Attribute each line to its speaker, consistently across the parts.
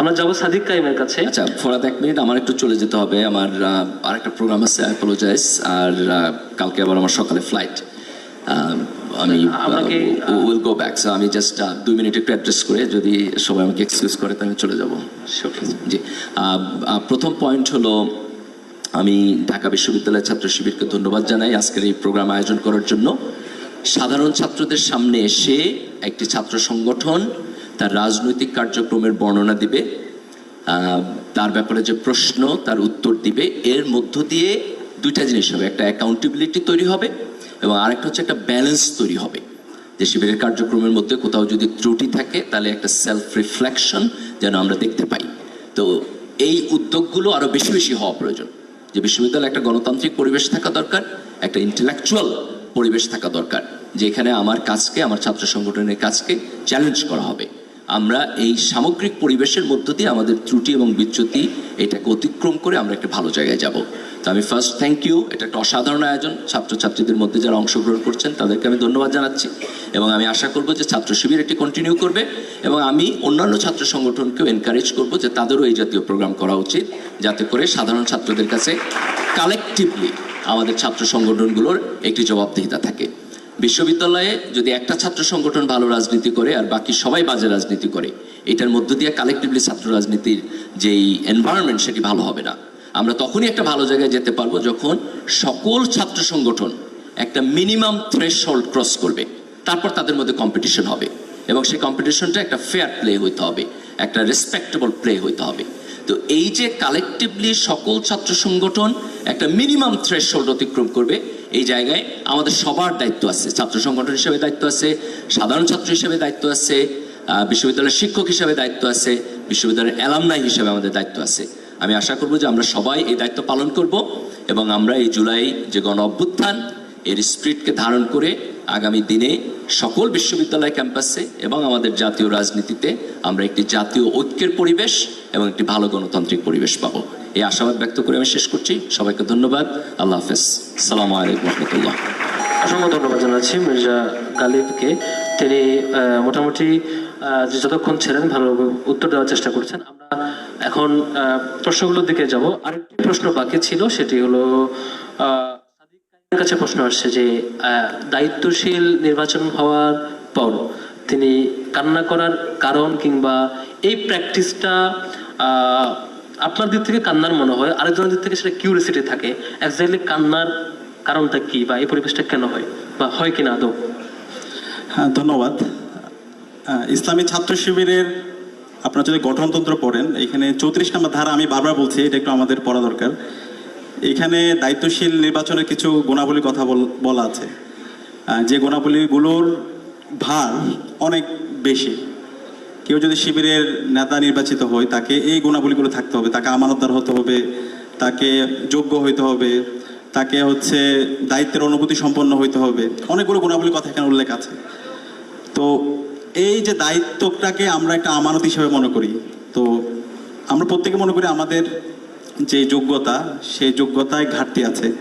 Speaker 1: আমরা যাব সাদিক কাইমের কাছে।
Speaker 2: আচ্ছা ফরাদ এক মিনিট আমার একটু চলে যেতে হবে। আমার আরেকটা প্রোগ্রাম আছে অ্যাপোলোজাইজ আর কালকে আবার আমার সকালে ফ্লাইট আমি উইল গো ব্যাক সো আমি জাস্ট দুই মিনিট একটু অ্যাড্রেস করে যদি সবাই আমাকে এক্সকিউজ করে তাহলে চলে যাব। জি প্রথম পয়েন্ট হলো আমি ঢাকা বিশ্ববিদ্যালয়ের ছাত্র শিবিরকে ধন্যবাদ জানাই আজকের এই প্রোগ্রাম আয়োজন করার জন্য। সাধারণ ছাত্রদের সামনে এসে একটি ছাত্র সংগঠন তার রাজনৈতিক কার্যক্রমের বর্ণনা দিবে তার ব্যাপারে যে প্রশ্ন, তার উত্তর দিবে, এর মধ্য দিয়ে দুইটা জিনিস হবে, একটা অ্যাকাউন্টেবিলিটি তৈরি হবে এবং আরেকটা হচ্ছে একটা ব্যালেন্স তৈরি হবে। যে শিবিরের কার্যক্রমের মধ্যে কোথাও যদি ত্রুটি থাকে, তাহলে একটা সেলফ রিফ্লেকশন যেন আমরা দেখতে পাই। তো এই উদ্যোগগুলো আরও বেশি বেশি হওয়া প্রয়োজন। যে বিশ্ববিদ্যালয়ে একটা গণতান্ত্রিক পরিবেশ থাকা দরকার, একটা ইন্টেলেকচুয়াল পরিবেশ থাকা দরকার, যেখানে আমার কাজকে, আমার ছাত্র সংগঠনের কাজকে চ্যালেঞ্জ করা হবে। আমরা এই সামগ্রিক পরিবেশের মধ্য দিয়ে আমাদের ত্রুটি এবং বিচ্যুতি এটাকে অতিক্রম করে আমরা একটা ভালো জায়গায় যাব। তো আমি ফার্স্ট থ্যাংক ইউ এটা একটা অসাধারণ আয়োজন। ছাত্রছাত্রীদের মধ্যে যারা অংশগ্রহণ করছেন, তাদেরকে আমি ধন্যবাদ জানাচ্ছি। এবং আমি আশা করব যে ছাত্র শিবির এটি কন্টিনিউ করবে। এবং আমি অন্যান্য ছাত্র সংগঠনকেও এনকারেজ করব যে তাদেরও এই জাতীয় প্রোগ্রাম করা উচিত, যাতে করে সাধারণ ছাত্রদের কাছে কালেকটিভলি আমাদের ছাত্র সংগঠনগুলোর একটি জবাবদিহিতা থাকে। বিশ্ববিদ্যালয়ে যদি একটা ছাত্র সংগঠন ভালো রাজনীতি করে আর বাকি সবাই বাজে রাজনীতি করে, এটার মধ্য দিয়ে কালেকটিভলি ছাত্র রাজনীতির যেই এনভায়রনমেন্ট সেটি ভালো হবে না। আমরা তখনই একটা ভালো জায়গায় যেতে পারব যখন সকল ছাত্র সংগঠন একটা মিনিমাম থ্রেশ ক্রস করবে। তারপর তাদের মধ্যে কম্পিটিশন হবে এবং সেই কম্পিটিশনটা একটা ফেয়ার প্লে হইতে হবে, একটা রেসপেক্টেবল প্লে হইতে হবে। তো এই যে কালেকটিভলি সকল ছাত্র সংগঠন একটা মিনিমাম থ্রেশ অতিক্রম করবে, এই জায়গায় আমাদের সবার দায়িত্ব আছে। ছাত্র সংগঠন হিসেবে দায়িত্ব আছে, সাধারণ ছাত্র হিসেবে দায়িত্ব আছে বিশ্ববিদ্যালয়ের শিক্ষক হিসেবে দায়িত্ব আছে, বিশ্ববিদ্যালয়ের অ্যালামনাই হিসেবে আমাদের দায়িত্ব আছে। আমি আশা করব যে আমরা সবাই এই দায়িত্ব পালন করব এবং আমরা এই জুলাই যে গণ অভ্যুত্থান এর স্পিরিটকে ধারণ করে আগামী দিনে সকল বিশ্ববিদ্যালয় ক্যাম্পাসে এবং আমাদের জাতীয় রাজনীতিতে আমরা একটি জাতীয় ঐক্যের পরিবেশ এবং একটি ভালো গণতান্ত্রিক পরিবেশ পাবো। এই আশাবাদ ব্যক্ত করে আমি শেষ করছি। সবাইকে ধন্যবাদ। আল্লাহ হাফেজ। সালাম আলাইকুম রহমতুল্লাহ।
Speaker 1: অসংখ্য ধন্যবাদ জানাচ্ছি মির্জা গালিবকে। তিনি মোটামুটি যে যতক্ষণ ছিলেন ভালো উত্তর দেওয়ার চেষ্টা করছেন। আমরা এখন প্রশ্নগুলোর দিকে যাব। আরেকটি প্রশ্ন বাকি ছিল, সেটি হলো কাছে প্রশ্ন আসছে যে দায়িত্বশীল নির্বাচন হওয়ার পর তিনি কান্না করার কারণ কিংবা এই প্র্যাকটিসটা আপনার দিক থেকে কান্নার মনে হয়, আরেকজনের দিক থেকে সেটা কিউরিসিটি থাকে এক্স্যাক্টলি কান্নার কারণটা কি বা এই পরিবেশটা কেন হয় বা হয় কিনা আদৌ?
Speaker 3: হ্যাঁ ধন্যবাদ। ইসলামী ছাত্র শিবিরের আপনারা যদি গঠনতন্ত্র পড়েন, এখানে চৌত্রিশ নম্বর ধারা আমি বারবার বলছি, এটা একটু আমাদের পড়া দরকার। এখানে দায়িত্বশীল নির্বাচনের কিছু গুণাবলীর কথা বলা আছে। যে গুণাবলীগুলোর ভার অনেক বেশি। কেউ যদি শিবিরের নেতা নির্বাচিত হয়, তাকে এই গুণাবলীগুলো থাকতে হবে। তাকে আমানতদার হতে হবে, তাকে যোগ্য হইতে হবে, তাকে হচ্ছে দায়িত্বের অনুভূতি সম্পন্ন হইতে হবে। অনেকগুলো গুণাবলী কথা এখানে উল্লেখ আছে। তো এই যে দায়িত্বটাকে আমরা একটা আমানত হিসেবে মনে করি, তো আমরা প্রত্যেকে মনে করি আমাদের যে যোগ্যতা সেই যোগ্যতায় ঘাটতি আছে।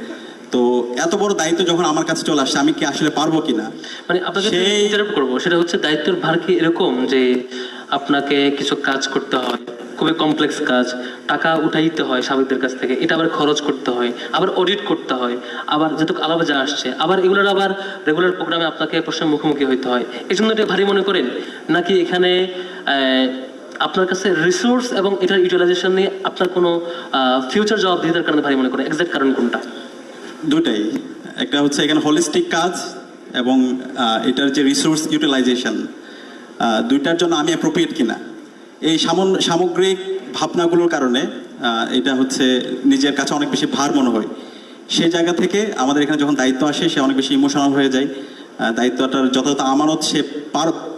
Speaker 3: তো এত বড় দায়িত্ব যখন আমার কাছে চলে আসছে আমি কি আসলে পারব কিনা?
Speaker 1: মানে আপনাকে ইন্টারাপ্ট করব সেটা হচ্ছে দায়িত্বের ভার কি এরকম যে আপনাকে কিছু কাজ করতে হয় খুবই কমপ্লেক্স কাজ টাকা উঠাইতে হয় সাবেকদের কাছ থেকে এটা আবার খরচ করতে হয় আবার অডিট করতে হয় আবার যেহেতু আলাদা যা আসছে আবার এগুলোর আবার রেগুলার প্রোগ্রামে আপনাকে প্রশ্নের মুখোমুখি হইতে হয়। এই জন্য এটা ভারী মনে করেন? নাকি এখানে আহ, আপনার কাছে রিসোর্স এবং এটার ইউটিলাইজেশন নিয়ে আপনার কোনো ফিউচার জবাবদিহিতার কারণে ভারী মনে করেন এক্সাক্ট কারণ কোনটা?
Speaker 3: দুটাই। একটা হচ্ছে এখানে হলিস্টিক কাজ এবং এটার যে রিসোর্স ইউটিলাইজেশন দুইটার জন্য আমি অ্যাপ্রোপ্রিয়েট কিনা। এই সামন- সামগ্রিক ভাবনাগুলোর কারণে এটা হচ্ছে নিজের কাছে অনেক বেশি ভার মনে হয়। সেই জায়গা থেকে আমাদের এখানে যখন দায়িত্ব আসে, সে অনেক বেশি ইমোশনাল হয়ে যায়। দায়িত্বটার যথাযথ আমানত সে পার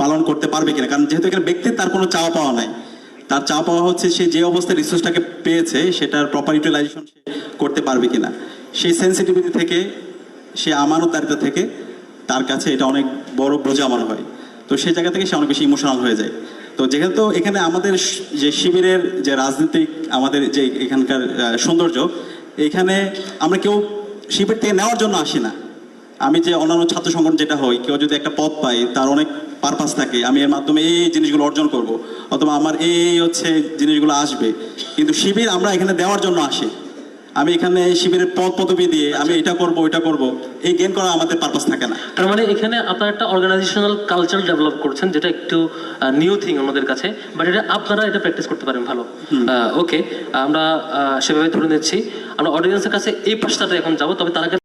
Speaker 3: পালন করতে পারবে কিনা? কারণ যেহেতু এখানে ব্যক্তির তার কোনো চাওয়া পাওয়া নাই, তার চাওয়া পাওয়া হচ্ছে সে যে অবস্থায় রিসোর্সটাকে পেয়েছে, সেটার প্রপার ইউটিলাইজেশন সে করতে পারবে কিনা? সেই সেন্সিটিভিটি থেকে, সে আমানতদারিতা থেকে তার কাছে এটা অনেক বড় বোঝা মনে হয়। তো সেই জায়গা থেকে সে অনেক বেশি ইমোশনাল হয়ে যায়। তো যেহেতু এখানে আমাদের যে শিবিরের যে রাজনীতিক, আমাদের যে এখানকার সৌন্দর্য, এখানে আমরা কেউ শিবির থেকে নেওয়ার জন্য আসি না। আমি যে অন্যান্য ছাত্র সংগঠন যেটা হয় কেউ যদি একটা পদ পায়, তার অনেক পারপাস থাকে। আমি এর মাধ্যমে এই জিনিসগুলো অর্জন করব। অথবা আমার এই হচ্ছে জিনিসগুলো আসবে। কিন্তু শিবির আমরা এখানে দেওয়ার জন্য আসি। আমি এখানে শিবিরের পদ পদবি দিয়ে আমি এটা করব ওইটা করব এই গেম করা আমাদের পারপাস থাকে না।
Speaker 1: তার মানে এখানে আপনারা একটা অর্গানাইজেশনাল কালচার ডেভেলপ করছেন যেটা একটু নিউ থিং আমাদের কাছে বাট এটা আপনারা এটা প্র্যাকটিস করতে পারেন ভালো। ওকে আমরা সেভাবে ধরে নিচ্ছি। আমরা অডিয়েন্সের কাছে এই প্রশ্নটা এখন যাব তবে তার